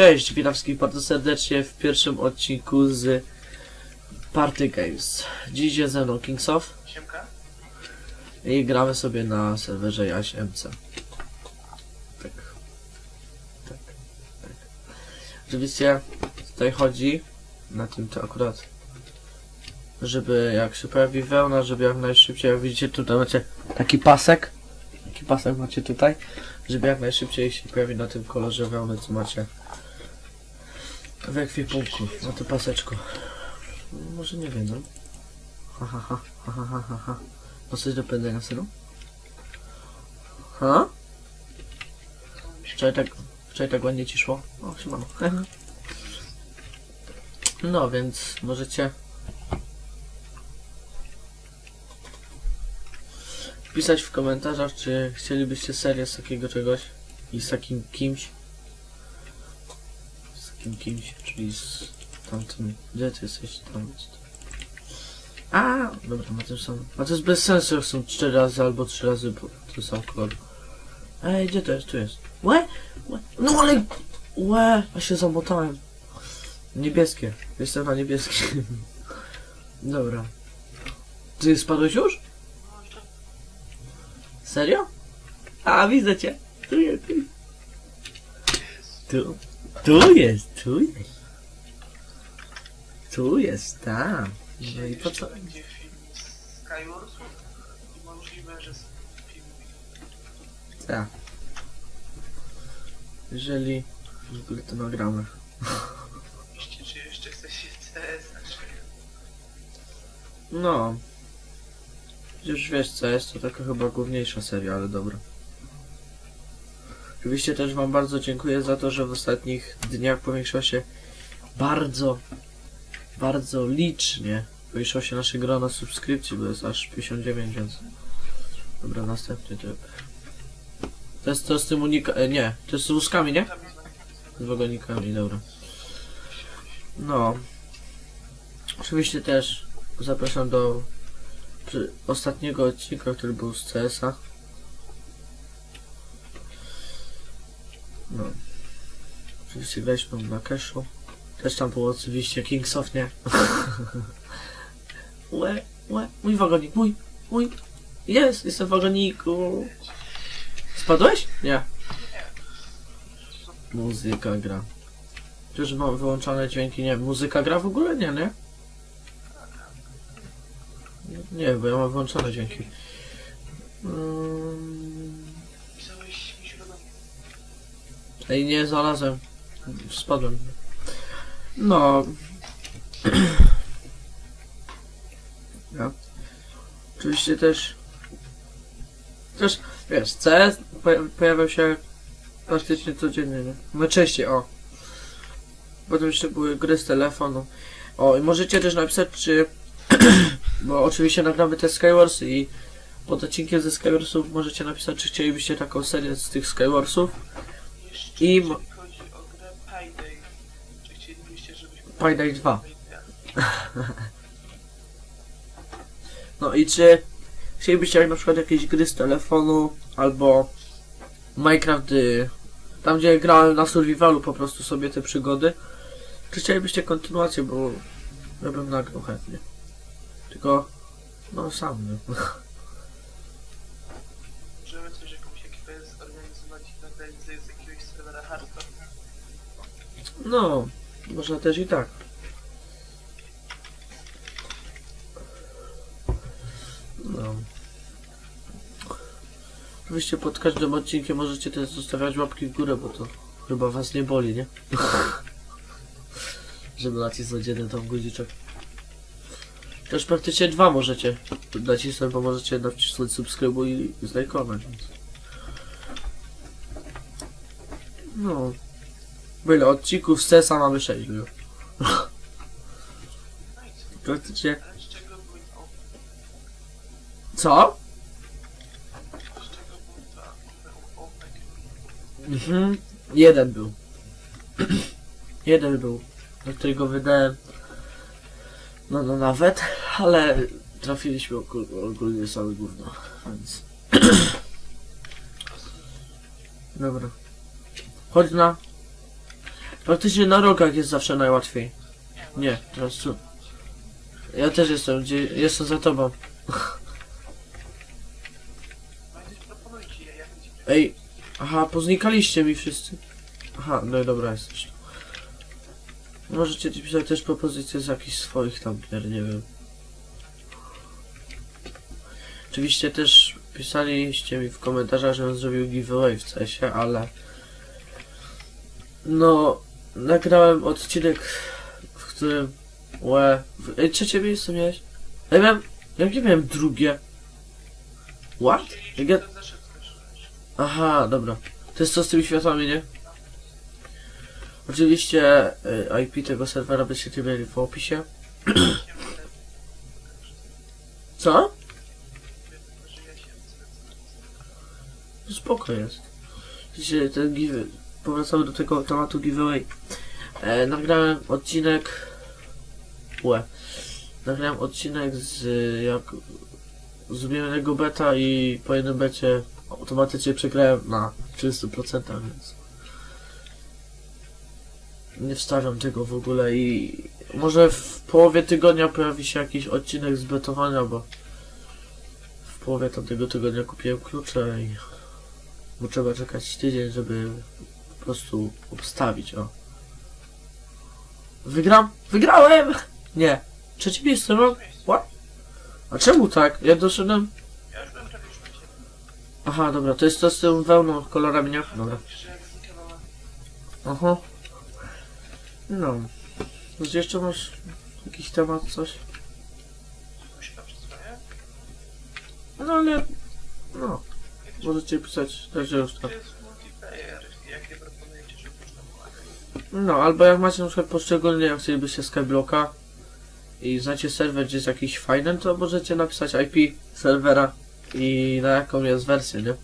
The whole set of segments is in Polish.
Cześć, witam wszystkich bardzo serdecznie w pierwszym odcinku z Party Games. Dziś jest ze mną Kingsoft Siemka? i gramy sobie na serwerze Jaś MC. Tak. Tak. Tak. Oczywiście tutaj chodzi na tym to akurat, żeby jak się pojawi wełna, żeby jak najszybciej, jak widzicie tutaj macie taki pasek, taki pasek macie tutaj, żeby jak najszybciej się pojawi na tym kolorze wełny, co macie w ekwipunku, na tym paseczku. Może nie wiem, no. Ha ha ha, ha ha ha ha. No coś do pędzenia synu? Ha? Wczoraj tak, wczoraj tak ładnie ci szło? O, siemano. No, więc możecie pisać w komentarzach, czy chcielibyście serię z takiego czegoś i z takim kimś. Z takim kimś, czyli z tamtym. Gdzie ty jesteś? Tam jest. A, dobra, na tym samym. A to jest bez sensu, jak są cztery razy albo trzy razy bo ten sam kolor. Ej, gdzie to jest? Tu jest. Łe? Łe? No ale... Łe, a się zamotałem. Niebieskie. Jestem na niebieskim. Dobra. Ty spadłeś już? Serio? A, widzę cię. Tu jest. Tu, tu, jest, tu jest. Tu jest, tam. No i po co? Będzie film z Skywarsów i możliwe, że z film Tak. Jeżeli w ogóle to nagramy. Oczywiście, czy jeszcze chcecie CS, a czy... No. Już wiesz co jest, to taka chyba główniejsza seria, ale dobra. Oczywiście też wam bardzo dziękuję za to, że w ostatnich dniach powiększyło się bardzo, bardzo licznie powiększyło się nasze grono subskrypcji, bo jest aż 59, więc... Dobra, następny tryb. To jest to z tym unika... E, nie, to jest z łuskami, nie? Z wagonikami, dobra. No. Oczywiście też zapraszam do ostatniego odcinka, który był z CS-a. No. Oczywiście graliśmy na cashu. Też tam było oczywiście Kingsoft, nie? łe, łe, mój wagonik, mój, mój. Jest, jestem w wagoniku. Spadłeś? Nie. Muzyka gra. Już mam wyłączone dźwięki, nie Muzyka gra w ogóle? Nie, nie? Nie, bo ja mam wyłączone dźwięki. Mm, Ej, nie znalazłem. Spadłem. No. Ja. Oczywiście też. Też, wiesz, CS poja- pojawiał się praktycznie codziennie, nie? No częściej, o. Potem jeszcze były gry z telefonu. O, i możecie też napisać, czy... bo oczywiście nagramy te Skywars i pod odcinkiem ze Skywarsów możecie napisać, czy chcielibyście taką serię z tych Skywarsów. I mo- chodzi o grę Payday, czy chcielibyście, żebyśmy... Payday 2. No i czy chcielibyście jak na przykład jakieś gry z telefonu albo Minecraft, y, tam gdzie grałem na survivalu po prostu sobie te przygody, czy chcielibyście kontynuację, bo ja bym nagrał chętnie. Tylko, no sam nie. No, można też i tak. No. Oczywiście pod każdym odcinkiem możecie też zostawiać łapki w górę, bo to chyba was nie boli, nie? Żeby nacisnąć jeden tam guziczek. Też praktycznie dwa możecie nacisnąć, bo możecie nacisnąć subskrybuj i zlajkować. Więc. No. Byle odcinków z CESa mamy 6 już. No? Praktycznie. Co? Mhm. Jeden był. Jeden był, na którego wydałem. No, no nawet, ale trafiliśmy ogól- ogólnie same gówno, więc. Dobra. Chodź na Praktycznie na rogach jest zawsze najłatwiej. Nie, teraz tu. Ja też jestem, gdzie jestem za tobą. Ej, aha, poznikaliście mi wszyscy. Aha, no i dobra, jesteś. Możecie pisać też propozycje z jakichś swoich tam gier, nie wiem. Oczywiście też pisaliście mi w komentarzach, żebym zrobił giveaway w CESie, ale... No, nagrałem odcinek, w którym... Łe... w- Ej, trzecie miejsce miałeś? Ja miałem... Jak nie miałem drugie? What? Jak ja... Aha, dobra. To jest co z tymi światłami, nie? Oczywiście y, IP tego serwera będziecie mieli w opisie. Co? Spoko jest. Ten give... Powracamy do tego tematu giveaway. E, nagrałem odcinek... Łe. Nagrałem odcinek z jak... Z beta i po jednym becie automatycznie przegrałem na 300%, więc... Nie wstawiam tego w ogóle i... Może w połowie tygodnia pojawi się jakiś odcinek z betowania, bo... W połowie tamtego tygodnia kupiłem klucze i... Bo trzeba czekać tydzień, żeby po prostu obstawić, o. Wygram? Wygrałem! Nie. Trzecie miejsce mam? What? A czemu tak? Ja doszedłem... Aha, dobra, to jest to z tą wełną, kolorami, nie? Dobra. Aha. No. Gdzie jeszcze masz jakiś temat, coś? No ale... No. Możecie pisać, także już tak. jest multiplayer, jakie proponujecie, żeby już tam była. No, albo jak macie na przykład poszczególnie, jak chcielibyście Skyblocka i znacie serwer, gdzie jest jakiś fajny, to możecie napisać IP serwera i na jaką jest wersję, nie?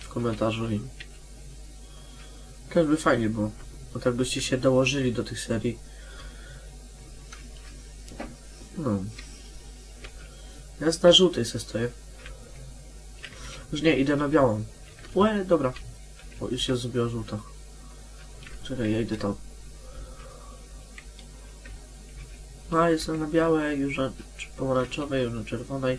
W komentarzu i... Każdy fajnie było, bo tak byście się dołożyli do tych serii. No. Ja na żółtej se stoję. Już nie, idę na białą. Łe, dobra. O, już się zrobiła żółta. Czekaj, ja idę tam. A, jestem na białej, już na cz- pomarańczowej, już na czerwonej.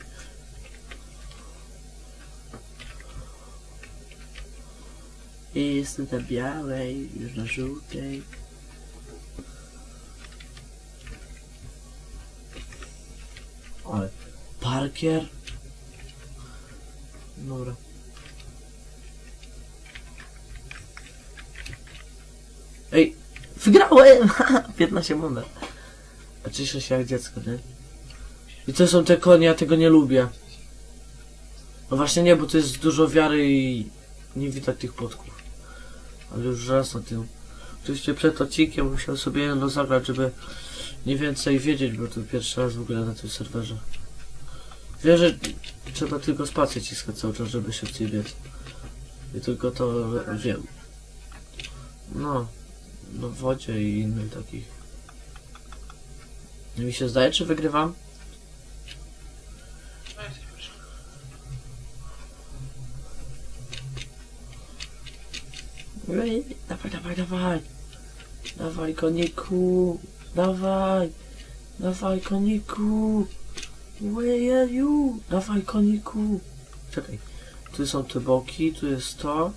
I jestem na białej, już na żółtej. Ale parkier. Dobra. Ej, wygrałem! 15 monet. Cieszę się jak dziecko, nie? I to są te konie, ja tego nie lubię. No właśnie nie, bo to jest dużo wiary i nie widać tych płotków. Ale już raz na tym. Oczywiście przed odcinkiem musiałem sobie jedno zagrać, żeby mniej więcej wiedzieć, bo to pierwszy raz w ogóle na tym serwerze. Wiem, że trzeba tylko spację ciskać cały czas, żeby szybciej biec. I tylko to wiem. No, no wodzie i innych takich. Mi się zdaje, czy wygrywam? Dawaj, dawaj, dawaj. Dawaj, koniku. Dawaj. Dawaj, koniku. Where are you? Dawaj, koniku. Czekaj. Tu są te boki, tu jest to.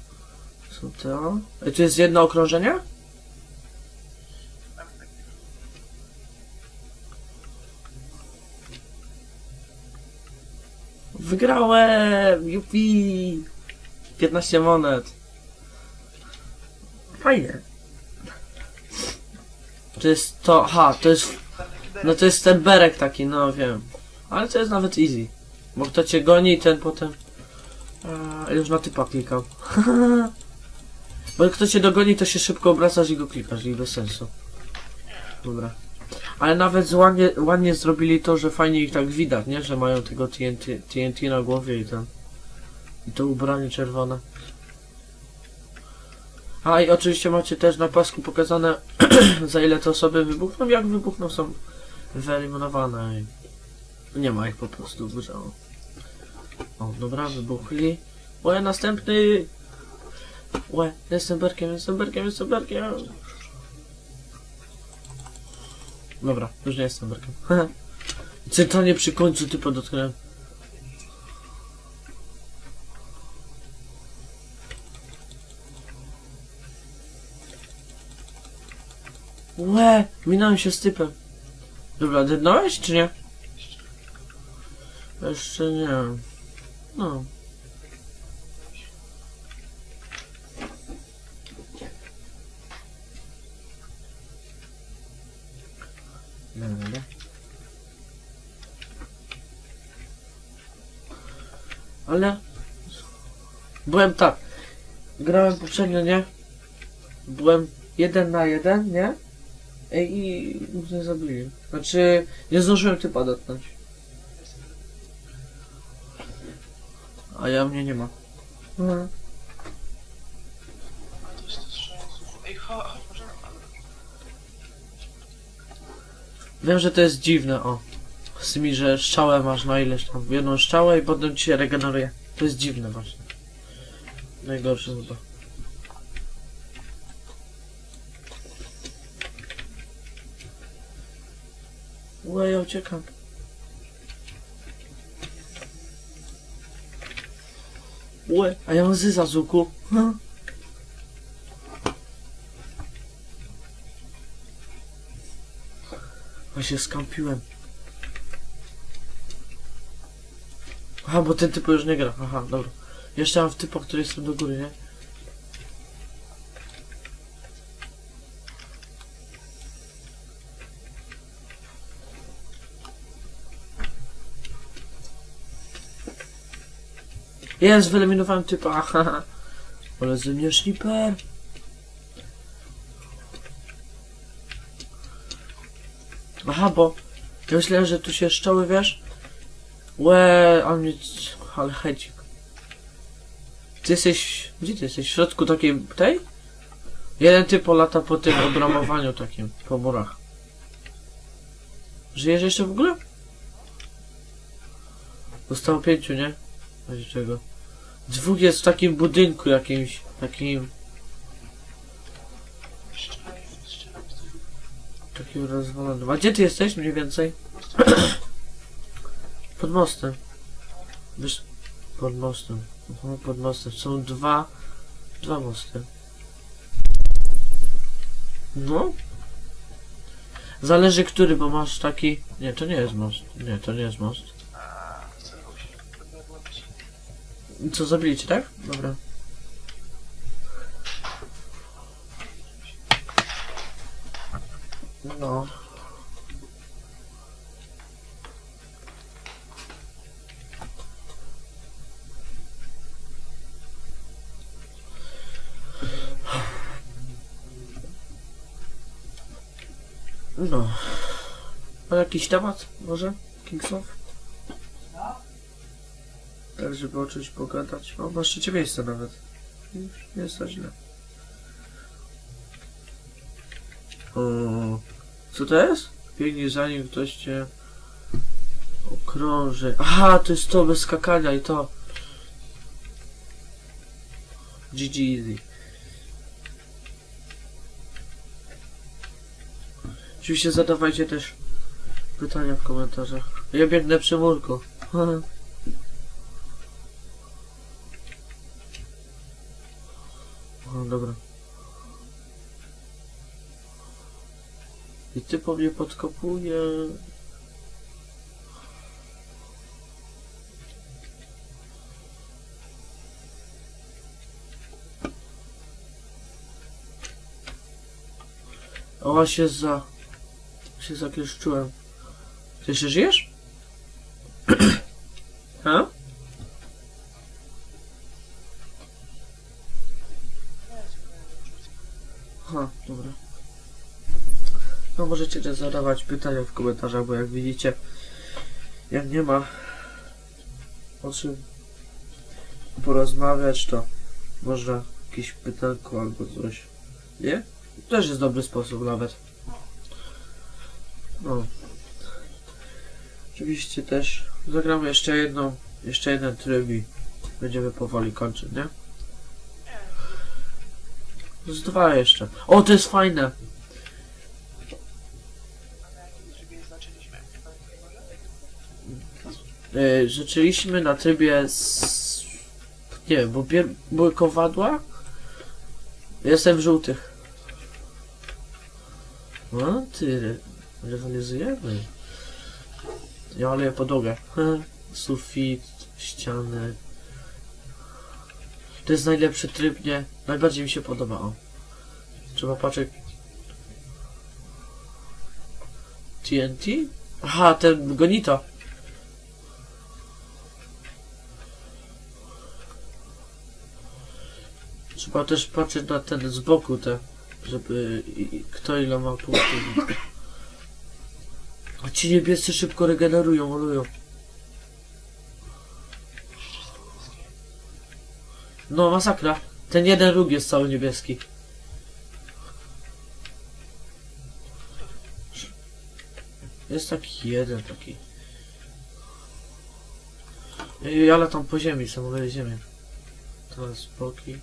Tu są to. Ej, tu jest jedno okrążenie? Wygrałem! Jupi! 15 monet. Fajnie. To jest to, ha, to jest, no to jest ten berek taki, no wiem. Ale to jest nawet easy. Bo kto cię goni, ten potem... A, już na typa klikam. Bo jak kto cię dogoni, to się szybko obracasz i go klikasz i bez sensu. Dobra. Ale nawet ładnie, ładnie zrobili to, że fajnie ich tak widać, nie? Że mają tego TNT, TNT na głowie i. I to ubranie czerwone. A i oczywiście macie też na pasku pokazane za ile te osoby wybuchną, jak wybuchną są wyeliminowane nie ma ich po prostu w grze. O, dobra, wybuchli. Łe, następny! Łe, jestem berkiem, jestem berkiem, jestem berkiem! Dobra, już nie jestem werkiem. Centralnie przy końcu typa dotknąłem. Łe, minąłem się z typem. Dobra, dednąłeś czy nie? Jeszcze nie. No. Dobra. Ale byłem tak. Grałem poprzednio, nie? Byłem jeden na jeden, nie? Ej, i mnie zabili. Znaczy, nie zdążyłem typa dotknąć. A ja mnie nie ma. Ale- Wiem, że to jest dziwne, o. Z tymi, że strzałę masz na ileś tam. Jedną strzałę i potem ci się regeneruje. To jest dziwne właśnie. Najgorsze chyba. Łe, ja uciekam. Łe, a ja mam zyza z łuku. Ha? A się skampiłem. Aha, bo ten typ już nie gra. Aha, dobra. Jeszcze mam w typach, który jestem do góry, nie? Jest, wyeliminowałem typa. Aha. Ale ze mnie szliper. Aha, bo ja myślałem, że tu się szczały, wiesz? Łe, a mnie... Ale hecik. Ty jesteś... Gdzie ty jesteś? W środku takiej... tej? Jeden typ lata po tym obramowaniu takim, po murach. Żyjesz jeszcze w ogóle? Zostało pięciu, nie? Razie czego? Dwóch jest w takim budynku jakimś, takim... Takim rozwalonym. A gdzie ty jesteś mniej więcej? Pod mostem. Wiesz, pod mostem. Aha, pod mostem. Są dwa, dwa mosty. No. Zależy który, bo masz taki... Nie, to nie jest most. Nie, to nie jest most. Co, zabili cię, tak? Dobra. No. No. A jakiś temat może? Kingsof? Tak, żeby o czymś pogadać. O, masz trzecie miejsce nawet. Już nie jest to źle. O, co to jest? Biegnij zanim ktoś cię okrąży. Aha, to jest to bez skakania i to. GG easy. Oczywiście zadawajcie też pytania w komentarzach. Ja biegnę przy murku. O, dobra. I ty po mnie podkopuje. O, się za... się zakleszczyłem. Ty jeszcze żyjesz? ha? Aha, dobra. No możecie też zadawać pytania w komentarzach, bo jak widzicie, jak nie ma o czym porozmawiać, to można jakieś pytanko albo coś. Nie? Też jest dobry sposób nawet. Oczywiście też zagramy jeszcze jedną, jeszcze jeden tryb i będziemy powoli kończyć, nie? Z dwa jeszcze. O, to jest fajne! E, yy, rzeczyliśmy na trybie z... Nie wiem, bo bier... były kowadła? Jestem w żółtych. O, ty rywalizujemy. Ja maluję podłogę. Sufit, ściany. To jest najlepszy tryb, nie? Najbardziej mi się podoba, o. Trzeba patrzeć. TNT? Aha, ten gonito. Trzeba też patrzeć na ten z boku te, żeby i kto ile ma punktów. A ci niebiescy szybko regenerują, malują. No masakra. Ten jeden róg jest cały niebieski. Jest taki jeden taki. Ja latam po ziemi, samoloty ziemię. Teraz boki.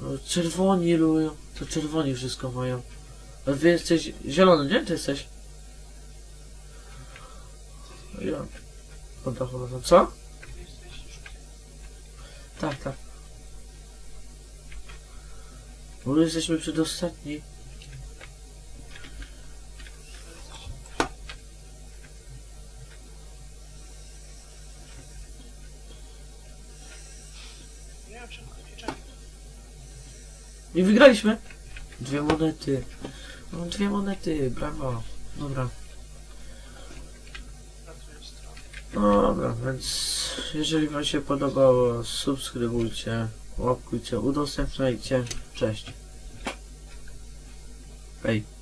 No, czerwoni lubią. To czerwoni wszystko mają. A wy jesteś zielony, nie? Ty jesteś. Ja. Pod dachu latam. Co? Tak, tak. Bo my jesteśmy przedostatni. I wygraliśmy. Dwie monety. Mam dwie monety, brawo. Dobra. Pracuję stronę. No dobra, więc jeżeli wam się podobało, subskrybujcie, łapkujcie, udostępniajcie. Cześć. Hej.